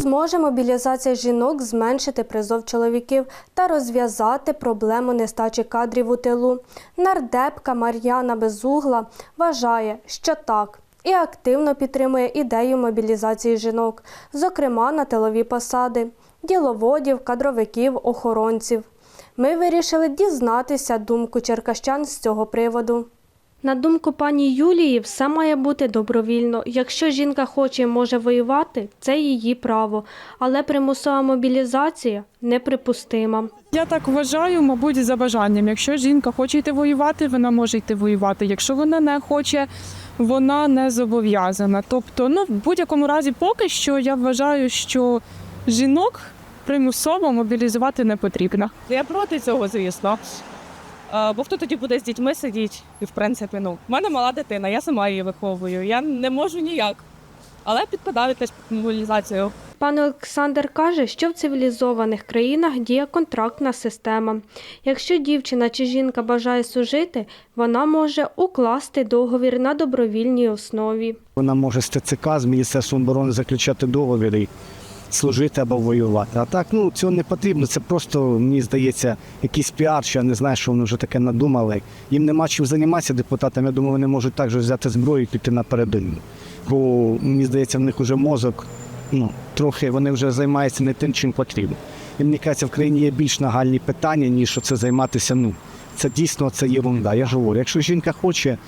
зможе мобілізація жінок зменшити призов чоловіків та розв'язати проблему нестачі кадрів у тилу? Нардепка Мар'яна Безугла вважає, що так. І активно підтримує ідею мобілізації жінок, зокрема на тилові посади, діловодів, кадровиків, охоронців. Ми вирішили дізнатися думку черкащан з цього приводу. На думку пані Юлії, все має бути добровільно. Якщо жінка хоче і може воювати, це її право. Але примусова мобілізація неприпустима. Я так вважаю, мабуть, за бажанням. Якщо жінка хоче йти воювати, вона може йти воювати. Якщо вона не хоче, вона не зобов'язана. Тобто, ну в будь-якому разі, поки що я вважаю, що жінок примусово мобілізувати не потрібно. Я проти цього, звісно. Бо хто тоді буде з дітьми сидіти? І в принципі, ну, в мене мала дитина, я сама її виховую. Я не можу ніяк. Але підпадаю теж під мобілізацію. Пан Олександр каже, що в цивілізованих країнах діє контрактна система. Якщо дівчина чи жінка бажає служити, вона може укласти договір на добровільній основі. Вона може з ТЦК, з Міністерством оборони заключати договір служити або воювати. А так, ну цього не потрібно. Це просто, мені здається, якийсь піар, що я не знаю, що вони вже таке надумали. Їм нема чим займатися депутатам. Я думаю, вони можуть також взяти зброю і піти на передову. Бо мені здається, в них вже мозок, ну, трохи вони вже займаються не тим, чим потрібно. І мені кажеться, в країні є більш нагальні питання, ніж це займатися. Ну, це дійсно це єрунда. Я ж говорю, якщо жінка хоче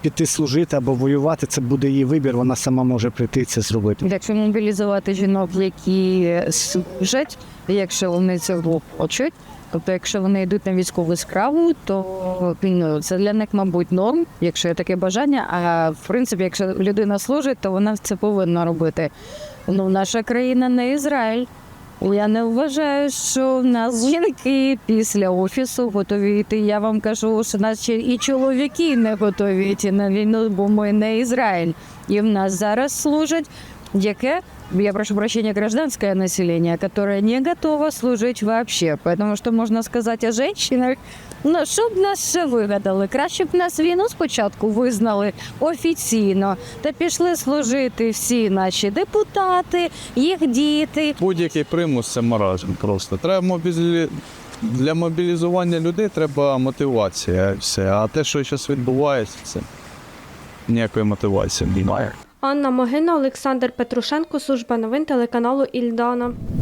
піти служити або воювати, це буде її вибір, вона сама може прийти це зробити. Якщо мобілізувати жінок, які служать, якщо вони цього хочуть, тобто якщо вони йдуть на військову справу, то ну, це для них, мабуть, норм, якщо є таке бажання. А в принципі, якщо людина служить, то вона це повинна робити. Ну, наша країна не Ізраїль. Я не вважаю, що в нас жінки після офісу готові йти. Я вам кажу, що нас ще і чоловіки не готові йти на війну, бо ми не Ізраїль. І в нас зараз служать яке, я прошу прощения, гражданское население, которое не готово служить вообще. Потому что можна сказати о женщинах, ну щоб нас ще вигадали. Краще б нас війну спочатку визнали офіційно, та пішли служити всі наші депутати, їх діти, Будь-який примус це маразм просто. Треба мобілі... для мобілізування людей треба мотивація. Все. А те, що зараз відбувається, це ніякої мотивації немає. Анна Могина, Олександр Петрушенко, служба новин телеканалу Ільдана.